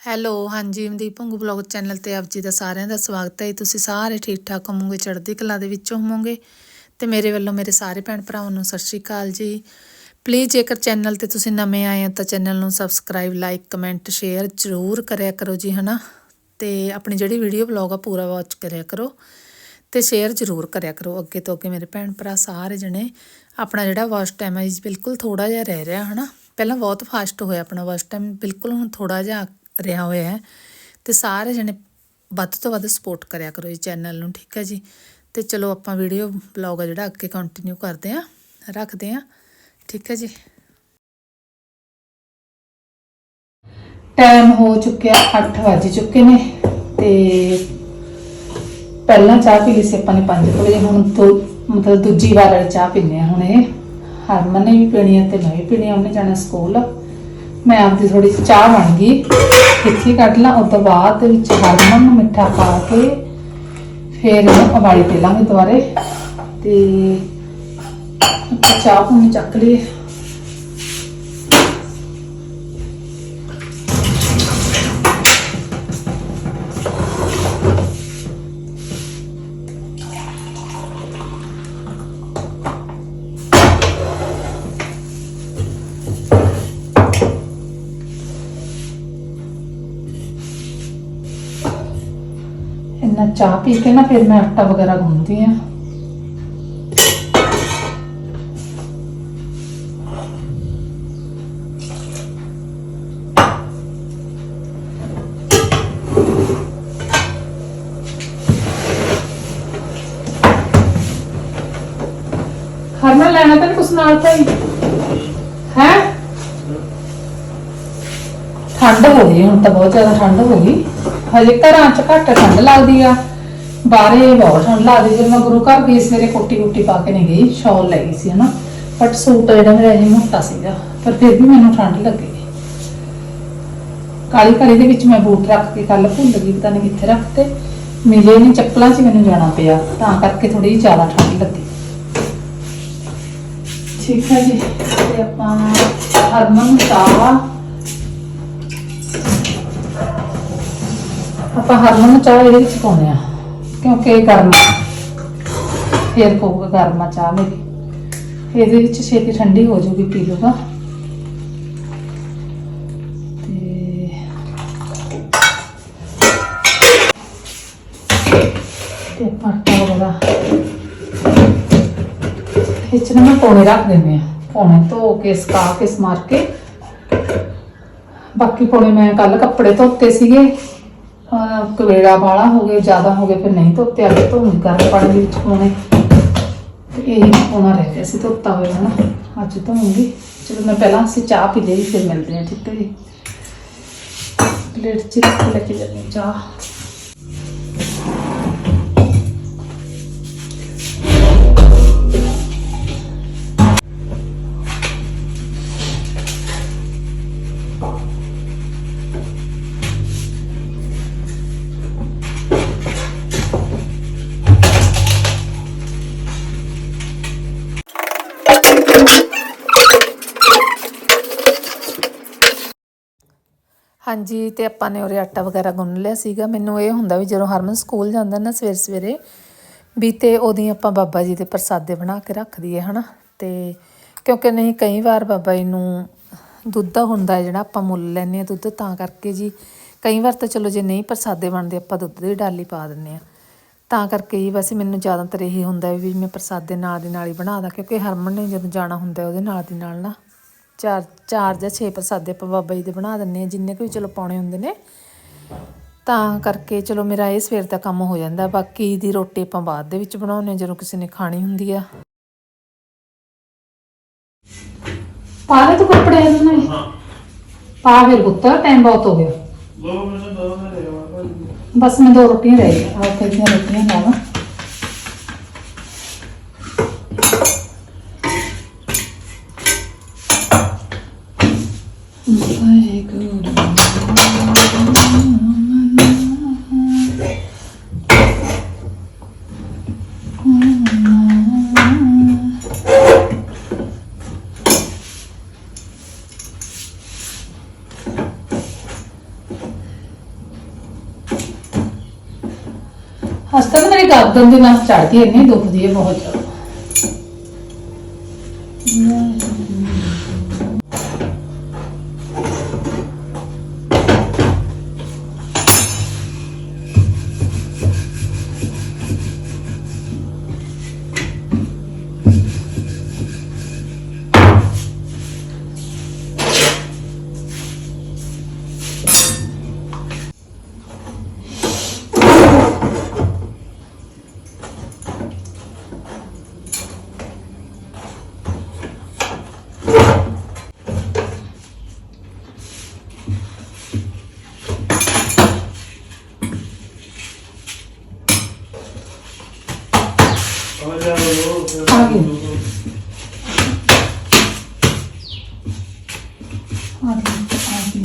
Hello, ਹਾਂਜੀ, Mandeep Bhangu blog channel ਤੇ ਆਪ ਜੀ ਦਾ ਸਾਰਿਆਂ ਦਾ ਸਵਾਗਤ ਹੈ ਤੁਸੀਂ ਸਾਰੇ ਠੀਕ ਠਾਕ ਹੋਵੋਗੇ, ਚੜ੍ਹਦੀ ਕਲਾ ਦੇ ਵਿੱਚੋਂ ਹੋਵੋਗੇ? ਤੇ ਮੇਰੇ ਵੱਲੋਂ ਮੇਰੇ ਸਾਰੇ ਭੈਣ ਭਰਾਵਾਂ ਨੂੰ ਸਤਿ ਸ਼੍ਰੀ ਅਕਾਲ ਜੀ। ਪਲੀਜ਼ ਜੇਕਰ ਚੈਨਲ ਤੇ ਤੁਸੀਂ ਨਵੇਂ ਆਏ ਹੋ ਤਾਂ ਚੈਨਲ ਨੂੰ ਸਬਸਕ੍ਰਾਈਬ, ਲਾਈਕ, ਕਮੈਂਟ, ਸ਼ੇਅਰ ਜ਼ਰੂਰ ਕਰਿਆ ਕਰੋ ਜੀ, ਹਨਾ? ਤੇ ਆਪਣੀ ਜਿਹੜੀ ਵੀਡੀਓ ਬਲੌਗ ਆ, ਪੂਰਾ ਵਾਚ ਕਰਿਆ ਕਰੋ ਤੇ ਸ਼ੇਅਰ ਜ਼ਰੂਰ ਕਰਿਆ ਕਰੋ। ਅੱਗੇ ਤੋਂ ਅੱਗੇ ਮੇਰੇ ਭੈਣ ਭਰਾ ਸਾਰੇ ਜਣੇ ਆਪਣਾ ਜਿਹੜਾ ਵਾਚ ਟਾਈਮ ਹੈ ਜੀ ਬਿਲਕੁਲ ਥੋੜਾ ਜਿਹਾ ਰਹਿ ਰਿਹਾ, ਹਨਾ? ਪਹਿਲਾਂ ਬਹੁਤ ਫਾਸਟ ਹੋਇਆ ਆਪਣਾ ਵਾਚ ਟਾਈਮ ਬਿਲਕੁਲ ਹੁਣ ਥੋੜਾ ਜਿਹਾ ਰਿਹਾ ਹੋਇਆ ਹੈ। ਤੇ ਸਾਰੇ ਜਣੇ ਵੱਧ ਤੋਂ ਵੱਧ ਸਪੋਰਟ ਕਰਿਆ ਕਰੋ ਇਸ ਚੈਨਲ ਨੂੰ, ਠੀਕ ਹੈ ਜੀ? ਤੇ ਚਲੋ ਆਪਾਂ ਵੀਡੀਓ ਬਲੌਗ ਆ ਜਿਹੜਾ ਅੱਗੇ ਕੰਟੀਨਿਊ ਕਰਦੇ ਆਂ ਰੱਖਦੇ ਆਂ ਠੀਕ ਹੈ ਜੀ? ਟਾਈਮ ਹੋ ਚੁੱਕਿਆ 8 ਵਜ ਚੁੱਕੇ ਨੇ ਤੇ ਪਹਿਲਾਂ ਚਾਹ ਪੀ ਲਈ ਸੀ ਆਪਾਂ ਨੇ 5 ਵਜੇ, ਹੁਣ ਤੋਂ ਮਤਲਬ ਦੂਜੀ ਵਾਰ ਵਾਲੀ ਚਾਹ ਪੀਂਦੇ ਆ ਹੁਣ ਇਹ। ਹਰਮਨ ਨੇ ਵੀ ਪੀਣੀ ਹੈ ਤੇ ਮੈਂ ਵੀ ਪੀਣੀ ਆ ਉਹਨੇ ਜਾਣਾ ਸਕੂਲ ਮੈਂ ਆਪਦੀ ਥੋੜੀ ਜਿਹੀ ਚਾਹ ਬਣ ਗਈ। ਖਿੱਚੀ ਕੱਢ ਲਾਂ ਉਸ ਤੋਂ ਬਾਅਦ ਦੇ ਵਿੱਚ ਹਰਮਨ ਨੂੰ ਮਿੱਠਾ ਪਾ ਕੇ ਫਿਰ ਇਹਨੂੰ ਉਬਾਲੀ ਤੇ ਲਾਂਗੇ ਦੁਬਾਰੇ। ਤੇ ਚਾਹ ਨੂੰ ਚੱਕ ਲਈ ਇੰਨਾ ਚਾਹ ਪੀ ਕੇ ਨਾ, ਫਿਰ ਮੈਂ ਆਟਾ ਵਗੈਰਾ ਗੁੰਨਦੀ ਆ ਹਰਮਨ, ਲੈਣਾ ਤਾਂ ਕੁਛ ਨਾਲ ਭਾਈ ਹੈ? ਠੰਡ ਹੋ ਗਈ, ਹੁਣ ਤਾਂ ਬਹੁਤ ਜ਼ਿਆਦਾ ਠੰਡ ਹੋ ਗਈ। ਹਜੇ ਘਰਾਂ 'ਚ ਘੱਟ ਠੰਡ ਲੱਗਦੀ ਆ। ਬਾਹਰੇ ਬਹੁਤ ਠੰਡ ਲੱਗਦੀ, ਜਦੋਂ ਮੈਂ ਗੁਰੂ ਘਰ ਗਈ ਸਵੇਰੇ ਕੋਟੀ ਕੁੱਟੀ ਪਾ ਕੇ ਨਹੀਂ ਗਈ, ਸ਼ਾਲ ਲੈ ਗਈ ਸੀ ਹਨਾ। ਬਟ ਸੂਟ ਜਿਹੜਾ ਮੇਰਾ ਅਜੇ ਮੋਟਾ ਸੀਗਾ, ਪਰ ਫਿਰ ਵੀ ਮੈਨੂੰ ਠੰਡ ਲੱਗੀ। ਕਾਲੀ ਕਾਲੀ ਦੇ ਵਿੱਚ ਮੈਂ ਬੂਟ ਰੱਖ ਕੇ ਕੱਲ ਭੁੱਲ ਗਈ, ਪਤਾ ਨਹੀਂ ਕਿੱਥੇ ਰੱਖਤੇ ਮਿਲੇ ਨਹੀਂ ਚੱਪਲਾਂ 'ਚ ਮੈਨੂੰ ਜਾਣਾ ਪਿਆ, ਤਾਂ ਕਰਕੇ ਥੋੜੀ ਜਿਹੀ ਜ਼ਿਆਦਾ ਠੰਡ ਲੱਗੀ। ਠੀਕ ਹੈ ਜੀ, ਤੇ ਆਪਾਂ ਹਰਮਨ ਨੂੰ ਆਪਾਂ ਹਰਮਨ ਚਾਹ ਇਹਦੇ ਵਿੱਚ ਪਾਉਣੇ ਆ ਕਿਉਂਕਿ ਇਹ ਗਰਮ ਆ। ਫੇਰ ਪਊਗਾ ਗਰਮ ਆ ਚਾਹ ਮੇਰੀ। ਇਹਦੇ ਵਿੱਚ ਛੇਤੀ ਠੰਡੀ ਹੋ ਜੂਗੀ ਪੀ ਲੂਗਾ ਤੇ ਤੇ ਪੱਟਾ ਇਹ ਚ ਨਾ ਮੈਂ ਪੌਣੇ ਰੱਖ ਦਿੰਦੇ ਆ ਪੌਣੇ ਧੋ ਕੇ, ਸਕਾ ਕੇ, ਸਮਾਰ ਕੇ। ਬਾਕੀ ਪੌਣੇ ਮੈਂ ਕੱਲ ਕੱਪੜੇ ਧੋਤੇ ਸੀਗੇ। ਅਹ ਕਵੇੜਾ ਵਾਲਾ ਹੋ ਗਿਆ, ਜ਼ਿਆਦਾ ਹੋ ਗਿਆ, ਫਿਰ ਨਹੀਂ ਧੋਤੇ ਅੱਗੇ ਧੋਣ ਗਰਮ ਪਾਣੀ ਦੇ ਵਿੱਚ ਪਾਉਣੇ। ਤੇ ਇਹੀ ਪਾਉਣਾ ਰਹਿ ਗਿਆ ਸੀ, ਧੋਤਾ ਹੋਇਆ ਨਾ। ਅੱਜ ਧੋਉਂਗੀ ਚਲੋ, ਮੈਂ ਪਹਿਲਾਂ ਅਸੀਂ ਚਾਹ ਪੀ ਲਈ, ਫਿਰ ਮਿਲਦੇ ਹਾਂ, ਠੀਕ ਹੈ ਜੀ। ਪਲੇਟ ਚ ਲੈ ਕੇ ਜਾਂਦੇ ਹਾਂ ਚਾਹ। ਹਾਂਜੀ, ਤੇ ਆਪਾਂ ਨੇ ਉਰੇ ਆਟਾ ਵਗੈਰਾ ਗੁੰਨ ਲਿਆ ਸੀਗਾ। ਮੈਨੂੰ ਇਹ ਹੁੰਦਾ ਵੀ ਜਦੋਂ ਹਰਮਨ ਸਕੂਲ ਜਾਂਦਾ ਨਾ ਸਵੇਰ ਸਵੇਰੇ, ਵੀ ਤੇ ਉਹਦੀ ਆਪਾਂ ਬਾਬਾ ਜੀ ਦੇ ਪ੍ਰਸਾਦੇ ਬਣਾ ਕੇ ਰੱਖ ਦਈਏ, ਹਨਾ? ਤੇ ਕਿਉਂਕਿ ਨਹੀਂ, ਕਈ ਵਾਰ ਬਾਬਾ ਜੀ ਨੂੰ ਦੁੱਧ ਦਾ ਹੁੰਦਾ ਜਿਹੜਾ ਆਪਾਂ ਮੁੱਲ ਲੈਨੇ ਆ ਦੁੱਧ, ਤਾਂ ਕਰਕੇ ਜੀ। ਕਈ ਵਾਰ ਤਾਂ ਚਲੋ ਜੇ ਨਹੀਂ ਪ੍ਰਸਾਦੇ ਬਣਦੇ, ਆਪਾਂ ਦੁੱਧ ਦੀ ਡਾਲੀ ਪਾ ਦਿੰਨੇ ਆ ਤਾਂ ਕਰਕੇ ਜੀ ਵੈਸੇ ਮੈਨੂੰ ਜ਼ਿਆਦਾਤਰ ਇਹੀ ਹੁੰਦਾ ਵੀ ਮੈਂ ਪ੍ਰਸਾਦੇ ਨਾਲ ਦੀ ਨਾਲ ਹੀ ਬਣਾ ਦਾਂ ਕਿਉਂਕਿ ਹਰਮਨ ਨੇ ਜਦੋਂ ਜਾਣਾ ਹੁੰਦਾ ਉਹਦੇ ਨਾਲ ਦੀ ਨਾਲ ਨਾ ਚਾਰ ਚਾਰ ਜਾਂ ਛੇ ਪ੍ਰਸਾਦੇ ਆਪਾਂ ਬਾਬਾ ਜੀ ਦੇ ਬਣਾ ਦਿੰਨੇ ਆ ਜਿੰਨੇ ਕੁ ਵੀ ਚਲੋ ਪਾਉਣੇ ਹੁੰਦੇ ਨੇ। ਤਾਂ ਕਰਕੇ ਚਲੋ ਮੇਰਾ ਇਹ ਸਵੇਰ ਦਾ ਕੰਮ ਹੋ ਜਾਂਦਾ ਬਾਕੀ ਦੀ ਰੋਟੀ ਆਪਾਂ ਬਾਅਦ ਦੇ ਵਿੱਚ ਬਣਾਉਂਦੇ ਹਾਂ ਜਦੋਂ ਕਿਸੇ ਨੇ ਖਾਣੀ ਹੁੰਦੀ ਆ। ਪਾ ਲੈ ਤੂੰ ਕੱਪੜੇ ਇਹਨਾਂ ਨੇ ਪਾ ਫਿਰ ਪੁੱਤਰ ਟਾਈਮ ਬਹੁਤ ਹੋ ਗਿਆ। ਦੋ ਮਿੰਟ ਦੋ ਮਿੰਟ ਰਹਿ ਬਸ ਮੈਂ ਦੋ ਰੋਟੀਆਂ ਰਹਿ ਗਈਆਂ ਆਹ ਕਿੰਨੀਆਂ ਰੋਟੀਆਂ ਲਾਵਾਂ ਹਸਤਾ ਤਾਂ ਮੇਰੀ ਗਰਦਨ ਦੀ ਨਸ ਚੜਦੀ ਇੰਨੀ ਦੁਖਦੀ ਹੈ ਲੋ ਆ ਗਈ।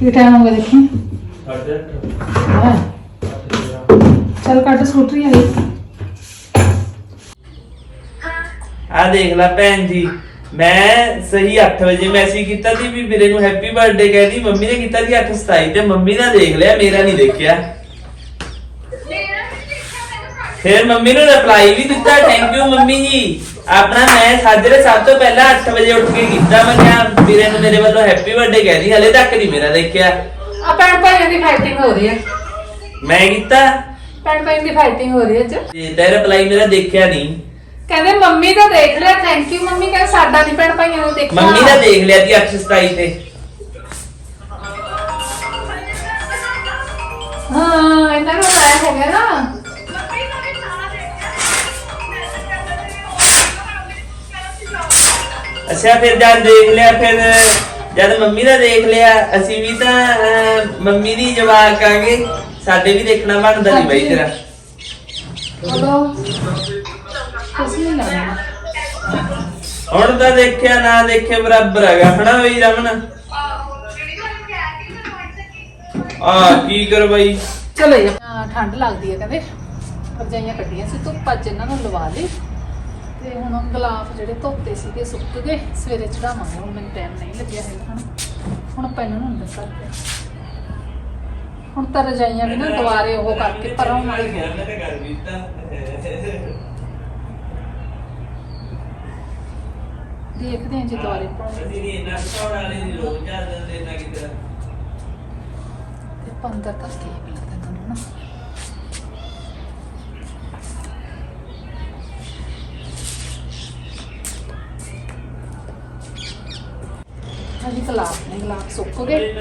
ਕੀ ਟਾਈਮ ਹੋ ਗਿਆ ਦੇਖੀ ਹਾਂ। ਚੱਲ ਕੱਟ ਸਕੂਟਰੀ ਆਈ ਆ ਦੇਖ ਲੈ ਭੈਣ ਜੀ ਮੈਂ ਸਹੀ 8 ਵਜੇ ਮੈਸੇਜ ਕੀਤਾ ਸੀ ਵੀ ਵੀਰੇ ਨੂੰ ਹੈਪੀ ਬਰਥਡੇ ਕਹਿਦੀ ਮੰਮੀ ਨੇ ਕੀਤਾ ਸੀ 8:27 ਤੇ ਮੰਮੀ ਦਾ ਦੇਖ ਲਿਆ ਮੇਰਾ ਨਹੀਂ ਦੇਖਿਆ। ਫਿਰ ਮੰਮੀ ਨੂੰ ਰਿਪਲਾਈ ਵੀ ਦਿੱਤਾ ਥੈਂਕ ਯੂ ਮੰਮੀ ਜੀ। ਆਪਣਾ ਮੈਂ ਸਾਜਰੇ ਸਭ ਤੋਂ ਪਹਿਲਾਂ 8 ਵਜੇ ਉੱਠ ਕੇ ਕੀਤਾ ਮੈਂ ਕਿਹਾ ਵੀਰੇ ਨੂੰ ਮੇਰੇ ਵੱਲੋਂ ਹੈਪੀ ਬਰਥਡੇ ਕਹਿਦੀ ਹਲੇ ਤੱਕ ਨਹੀਂ ਮੇਰਾ ਦੇਖਿਆ। ਆ ਭੈਣ ਭਾਈਆਂ ਦੀ ਫਾਈਟਿੰਗ ਹੋ ਰਹੀ ਹੈ। ਮੈਂ ਕੀਤਾ? ਭੈਣ ਭਾਈਆਂ ਦੀ ਫਾਈਟਿੰਗ ਹੋ ਰਹੀ ਹੈ ਅੱਜ। ਤੇ ਰਿਪਲਾਈ ਮੇਰਾ ਦੇਖਿਆ ਨਹੀਂ। ਕਹਿੰਦੇ ਮੰਮੀ ਦਾ ਦੇਖ ਲਿਆ ਥੈਂਕ ਯੂ ਮੰਮੀ ਕਹਿੰਦੇ ਸਾਡਾ ਨਹੀਂ ਭੈਣ ਭਾਈਆਂ ਨੇ ਦੇਖਿਆ। ਮੰਮੀ ਦਾ ਦੇਖ ਲਿਆ ਸੀ 8:27 ਤੇ। ਹਾਂ ਇਹਨਾਂ ਨੂੰ ਆਇਆ ਹੋ ਗਿਆ ਨਾ। ਅੱਛਾ ਫਿਰ ਜਦ ਦੇਖ ਲਿਆ ਫਿਰ ਜਦ ਮੰਮੀ ਦਾ ਦੇਖ ਲਿਆ ਅਸੀਂ ਵੀ ਤਾਂ ਅਹ, ਮੰਮੀ ਦੀ ਜਵਾਕ ਆਂਗੇ। ਸਾਡੇ ਵੀ ਦੇਖਣਾ ਬਣਦਾ ਨਹੀਂ ਬਾਈ ਤੇਰਾ। ਕੁਛ ਨਹੀਂ ਹੁਣ ਤਾਂ ਦੇਖਿਆ ਨਾ ਦੇਖਿਆ ਬਰਾਬਰ ਹੈਗਾ ਹਨਾ ਬਈ ਰਮਨ? ਆ ਕੀ ਕਰ ਬਾਈ? ਚਲੋ ਜੀ। ਠੰਡ ਲੱਗਦੀ ਹੈ ਕਹਿੰਦੇ। ਰਜਾਈਆਂ ਕੱਢੀਆਂ ਸੀ ਧੁੱਪ ਅੱਜ ਇਹਨਾਂ ਨੂੰ ਲਵਾ ਲਈ। ਤੇ ਹੁਣ ਗਲਾਫ ਜਿਹੜੇ ਧੋਤੇ ਸੀਗੇ ਸੁੱਕ ਗਏ ਸਵੇਰੇ ਚੜਾਵਾਂਗੇ ਹੁਣ ਮੈਨੂੰ ਟਾਈਮ ਨਹੀਂ ਲੱਗਿਆ ਹੈਗਾ ਹੁਣ ਇਹਨਾਂ ਨੂੰ ਅੰਦਰ ਕਰਦੇ ਹਾਂ। ਹੁਣ ਤਾਂ ਰਜਾਈਆਂ ਵੀ ਨਾ ਦੁਬਾਰੇ ਉਹ ਕਰਕੇ ਪਰਾਂ ਵਾਲੀ ਹੋ ਗਈ ਦੇਖਦੇ ਹਾਂ ਜੇ ਦੁਬਾਰੇ ਪਾਉਂਦੇ ਤੇ ਪੰਦਰ ਤੱਕ ਠੀਕ ਲੱਗਦਾ ਤੁਹਾਨੂੰ ਨਾ ਅਜੀ ਗਲਾਸ ਨੇ ਗਲਾਸ ਸੁੱਕ ਗਏ।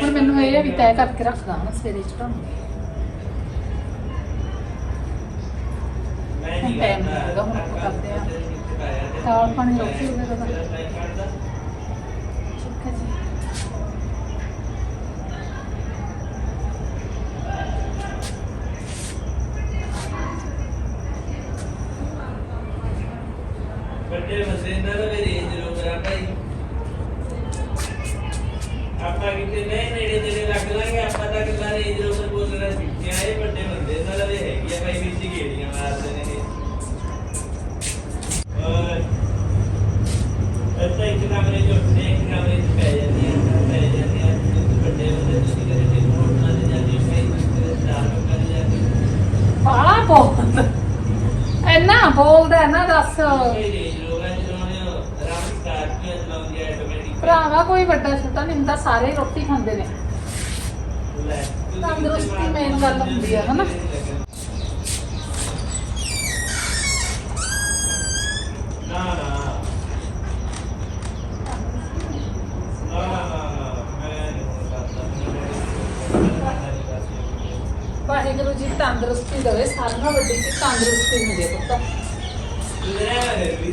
ਹੁਣ ਮੈਨੂੰ ਇਹ ਆ ਵੀ ਤੈਅ ਕਰਕੇ ਰੱਖਦਾ ਹਾਂ ਸਵੇਰੇ ਚੜਾਉਂਗੀ ਟਾਈਮ ਨਹੀਂ ਹੈਗਾ ਹੁਣ ਆਪਾਂ ਕਰਦੇ ਆ ਦਾਲ ਪਾਣੀ ਰੋਟੀ ਵਗੈਰਾ ਦਾ ਠੀਕ ਹੈ ਜੀ। ਵੱਡੇ ਬੰਦੇ ਨਾਲ ਵੀ ਰੇਂਜ ਰੋਵਰ ਆ ਭਾਈ। ਆਪਾਂ ਕਿਤੇ ਨਹੀਂ ਨੇੜੇ ਨੇੜੇ ਲੱਗ ਲਾਂਗੇ ਆਪਾਂ ਤਾਂ ਕਿੰਨਾ ਰੇਂਜ ਰੋਵਰ ਬੋਲਣਾ ਸਿੱਖਿਆ ਇਹ ਵੱਡੇ ਬੰਦੇ ਨਾਲ ਵੀ ਹੈਗੀ ਆ ਭਾਈ ਵਿੱਚ ਗੇੜੀਆਂ ਮਾਰਦੇ ਨੇ ਇਹ। ਔਰ ਅੱਛਾ ਇੱਕ ਕਮਰੇ ਉੱਠਦੇ ਇੱਕ ਕਮਰੇ ਚ ਪੈ ਜਾਂਦੀਆਂ ਪੈ ਜਾਂਦੀਆਂ ਵੱਡੇ ਬੰਦੇ ਤੁਸੀਂ ਕਦੇ ਤੇ ਮੋੜ ਨਾਲ ਜਾਂਦੇ ਭਾਈ ਕਿਤੇ ਸਟਾਰ ਕਰ ਜਾਂਦੇ ਬਾਲਾ ਬੋਲਦਾ ਇੰਨਾ ਬੋਲਦਾ ਹੈ ਨਾ ਦੱਸ। ਕੋਈ ਭਰਾਵਾ ਕੋਈ ਵੱਡਾ ਛੋਟਾ ਨਹੀਂ ਹੁੰਦਾ ਸਾਰੇ ਹੀ ਰੋਟੀ ਖਾਂਦੇ ਨੇ। ਤੰਦਰੁਸਤੀ main ਗੱਲ ਹੁੰਦੀ ਆ, ਹਨਾ? ਵਾਹਿਗੁਰੂ ਜੀ ਤੰਦਰੁਸਤੀ ਦੇਵੇ ਸਾਰਿਆਂ ਨਾਲੋਂ ਵੱਡੀ ਚੀਜ਼ ਤੰਦਰੁਸਤੀ ਹੁੰਦੀ ਹੈ ਪੁੱਤ ਲੈ ਵੀ।